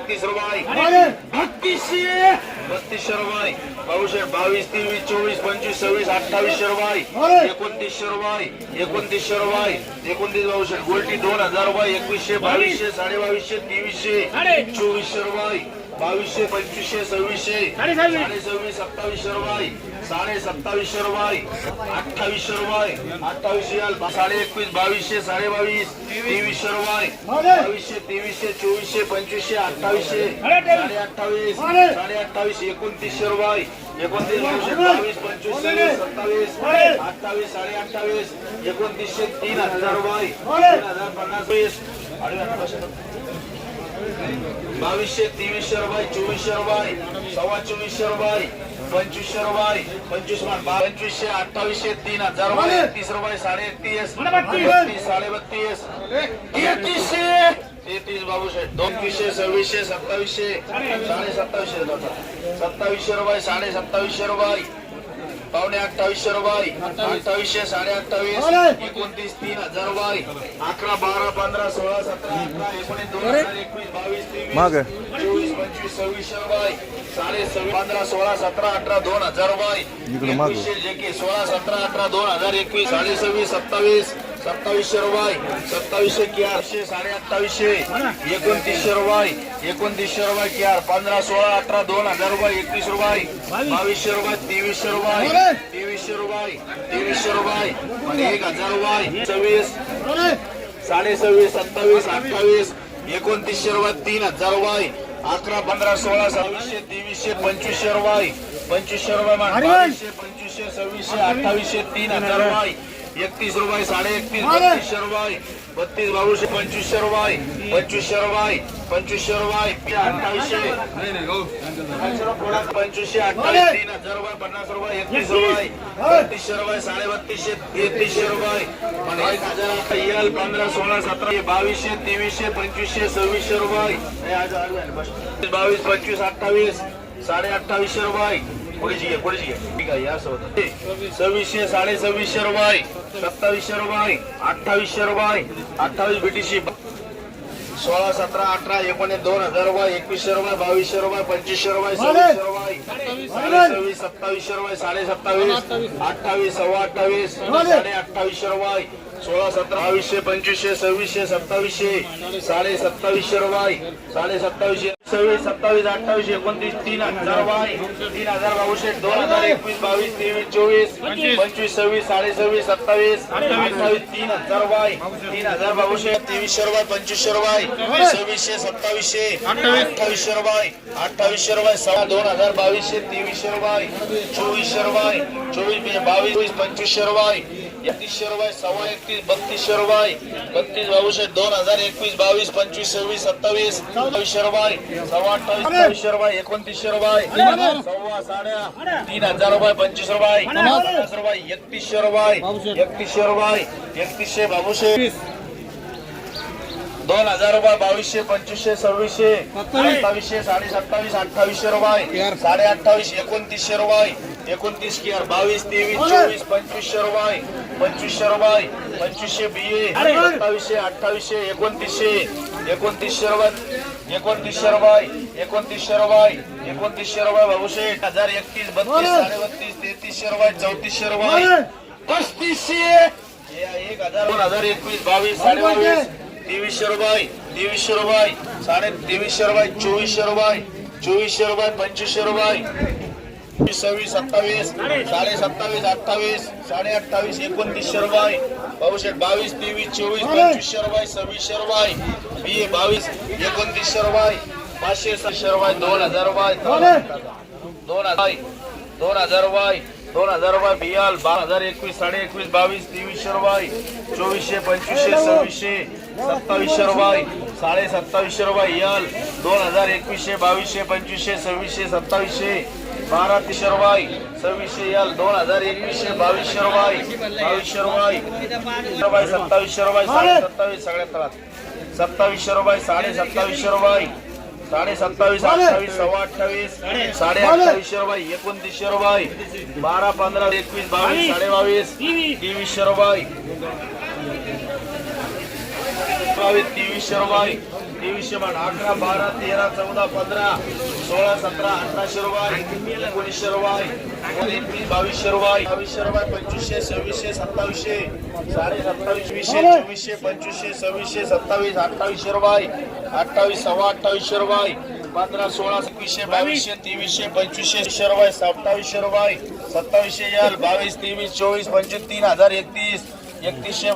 एकतीस रुपये. बत्तीसशे. बत्तीसशे रुपये. पाऊशे बावीस तेवीस चोवीस पंचवीस सव्वीस अठ्ठावीसशे रुपये. एकोणतीसशे रुपये. एकोणतीसशे रुपये. एकोणतीस बावीसशे गोल्टी दोन हजार रुपये. एकवीसशे बावीसशे साडे बावीसशे तेवीसशे चोवीसशे रुपये. बावीसशे पंचवीसशे सव्वीसशे. साडे सव्वीस. सत्तावीसशे रुपये. साडे सत्तावीसशे रुपये. अठ्ठावीसशे रुपये. अठ्ठावीसशे याल साडे एकवीस बावीसशे साडे बावीस तेवीसशे रुपये. बावीसशे तेवीसशे चोवीसशे पंचवीसशे अठ्ठावीसशे. साडे अठ्ठावीस साडे अठ्ठावीस एकोणतीसशे रुपये. एकोणतीस बावीसशे बावीस पंचवीस सव्वीस सत्तावीस अठ्ठावीस साडे अठ्ठावीस एकोणतीसशे तीन हजार रुपये. तीन हजार पन्नास वीस बावीसशे तेवीसशे रुपये चोवीसशे रुपये सव्वा चोवीसशे रुपये पंचवीसशे रुपये पंचवीस मान बा- पंचवीसशे अठ्ठावीसशे तीन हजार रुपये एकतीस रुपये साडे एकतीस बत्तीस साडे बत्तीस तेहतीसशे तेहतीस बाबूशे दोनतीसशे सव्वीसशे सत्तावीसशे साडे सत्तावीसशे सत्तावीसशे रुपये साडे सत्तावीसशे रुपये पावणे अठ्ठावीसशे रुपये अठ्ठावीसशे साडे अठ्ठावीस एकोणतीस तीन हजार रुपये अकरा बारा पंधरा सोळा सतरा अठरा एकोणीस दोन हजार एकवीस बावीस तेवीस माग. चोवीस पंचवीस सव्वीसशे रुपये साडे सव्वीस पंधरा सोळा सतरा अठरा दोन हजार रुपये. एकवीसशे जेके सोळा सतरा अठरा दोन हजार एकवीस साडे सव्वीस सत्तावीस सत्तावीसशे रुपये. सत्तावीसशे चारशे साडे अठ्ठावीसशे एकोणतीसशे रुपये. एकोणतीसशे रुपये चार पंधरा सोळा अठरा दोन हजार रुपये एकवीस रुपये. बावीसशे रुपये तेवीसशे रुपये. तेवीसशे रुपये तेवीसशे रुपये. आणि एक हजार रुपये. सव्वीस. साडे सव्वीस सत्तावीस अठ्ठावीस. एकोणतीसशे रुपये तीन हजार रुपये. अकरा पंधरा सोळा सव्वीसशे तेवीसशे पंचवीसशे रुपये. पंचवीसशे रुपये पंचवीसशे सव्वीसशे अठ्ठावीसशे तीन हजार रुपये. एकतीस रुपये साडे एकतीस बत्तीसशे रुपये बत्तीस बावीसशे पंचवीसशे रुपये पंचवीसशे रुपये पंचवीसशे रुपये अठ्ठावीसशे. पंचवीसशे अठ्ठावीस तीन हजार रुपये पन्नास रुपये एकतीस रुपये बत्तीसशे रुपये साडे बत्तीसशे तेहतीसशे रुपये. एक हजार एल पंधरा सोळा सतरा बावीसशे तेवीसशे पंचवीसशे सव्वीसशे रुपये. बावीस पंचवीस अठ्ठावीस साडे अठ्ठावीसशे रुपये. ठीक आहे या सव्वीसशे साडे सव्वीसशे रुपये. सत्तावीसशे रुपये अठ्ठावीसशे रुपये अठ्ठावीस बीटीसी सोळा सतरा अठरा एकोणीस दोन हजार रुपये एकवीसशे रुपये बावीसशे रुपये पंचवीसशे रुपये सव्वीसशे रुपये साडे सव्वीस सत्तावीसशे रुपये साडे सत्तावीस अठ्ठावीस सव्वा अठ्ठावीस साडे अठ्ठावीसशे रुपये सोळा सतरा. बावीसशे पंचवीसशे सव्वीसशे सत्तावीसशे. साडे सत्तावीसशे रुपये. साडे सत्तावीसशे. सव्वीस सत्तावीस अठ्ठावीस एकोणतीस तीन हजार रुपये तीन हजार बावीसशे दोन हजार एकवीस बावीस तेवीस चोवीस. पंचवीस. सव्वीस साडे सव्वीस सत्तावीस. अठ्ठावीस तीन हजार रुपये तीन हजार बावीसशे तेवीसशे रुपये पंचवीसशे रुपये. सव्वीसशे सत्तावीसशे. अठ्ठावीसशे रुपये. अठ्ठावीसशे रुपये सहा दोन हजार बावीसशे तेवीसशे रुपये. चोवीसशे रुपये. चोवीस बावीस पंचवीसशे रुपये. एकतीसशे रुपये सव्वा एकतीस बत्तीसशे रुपये बत्तीस बावीसशे दोन हजार एकवीस बावीस पंचवीस सव्वीस सत्तावीस. बावीसशे रुपये सव्वा अठ्ठावीस बावीसशे रुपये एकोणतीसशे रुपये सव्वा साड्या तीन हजार रुपये पंचवीस रुपये. पन्नास रुपये एकतीसशे रुपये एकतीसशे रुपये एकतीसशे बावीसशे दोन हजार रुपये बावीसशे पंचवीसशे सव्वीसशे. सत्तावीसशे साडे सत्तावीस अठ्ठावीसशे रुपये साडे अठ्ठावीस एकोणतीसशे रुपये एकोणतीस किअर बावीस तेवीस चोवीस पंचवीसशे रुपये पंचवीसशे रुपये पंचवीसशे बी ए सत्तावीसशे अठ्ठावीसशे एकोणतीसशे एकोणतीसशे रुपये एकोणतीसशे रुपये एकोणतीसशे रुपये एकोणतीसशे रुपये बाबूशे हजार एकतीस बत्तीस साडे बत्तीस तेहतीसशे रुपये चौतीसशे रुपये पस्तीसशे! एक हजार दोन हजार एकवीस बावीस साडे बावीस तेवीसशे रुपये तेवीसशे रुपये साडे तेवीसशे रुपये चोवीसशे रुपये चोवीसशे रुपये पंचवीसशे रुपये सव्वीस सत्तावीस साडे सत्तावीस अठ्ठावीस साडे अठ्ठावीस एकोणतीसशे रुपये बावीसशे बावीस तेवीस चोवीस पंचवीस रुपये सव्वीस रुपये बी ए बावीस एकोणतीस रुपये पाचशे सहाशे दोन हजार रुपये दोन हजार दोन हजार रुपये दोन हजार रुपये बियाल बारा हजार एकवीस साडे एकवीस बावीस तेवीस रुपये चोवीसशे पंचवीसशे सव्वीसशे सत्तावीस रुपये साडे सत्तावीस रुपये याल दोन हजार एकवीसशे बावीसशे पंचवीसशे सव्वीसशे सत्तावीसशे बारा तीसशे रुपये सव्वीसशे यल दोन हजार एकवीसशे बावीसशे रुपये बावीसशे रुपये रुपये सत्तावीसशे रुपये साडे सत्तावीस सगळ्यात तळात. सत्तावीसशे रुपये साडे सत्तावीसशे रुपये साडे सत्तावीस अठ्ठावीस सव्वा अठ्ठावीस. साडे अठ्ठावीसशे रुपये एकोणतीसशे रुपये बारा पंधरा एकवीस बावीस साडे बावीस तेवीसशे रुपये बावीस तेवीसशे रुपये तेवीसशे मान अकरा बारा तेरा चौदा पंधरा सोळा सतरा अठराशे रुपये एकोणीसशे रुपये एकवीस बावीसशे रुपये बावीसशे रुपये पंचवीसशे सव्वीसशे सत्तावीसशे साडे सत्तावीस वीसशे चोवीसशे पंचवीसशे सव्वीसशे सत्तावीस अठ्ठावीसशे रुपये अठ्ठावीस सव्वा अठ्ठावीसशे रुपये पंधरा सोळा एकवीसशे बावीसशे तेवीसशे पंचवीसशे रुपये सत्तावीसशे रुपये सत्तावीसशे यल बावीस तेवीस चोवीस पंचवीस तीन हजार एकतीस एकतीसशे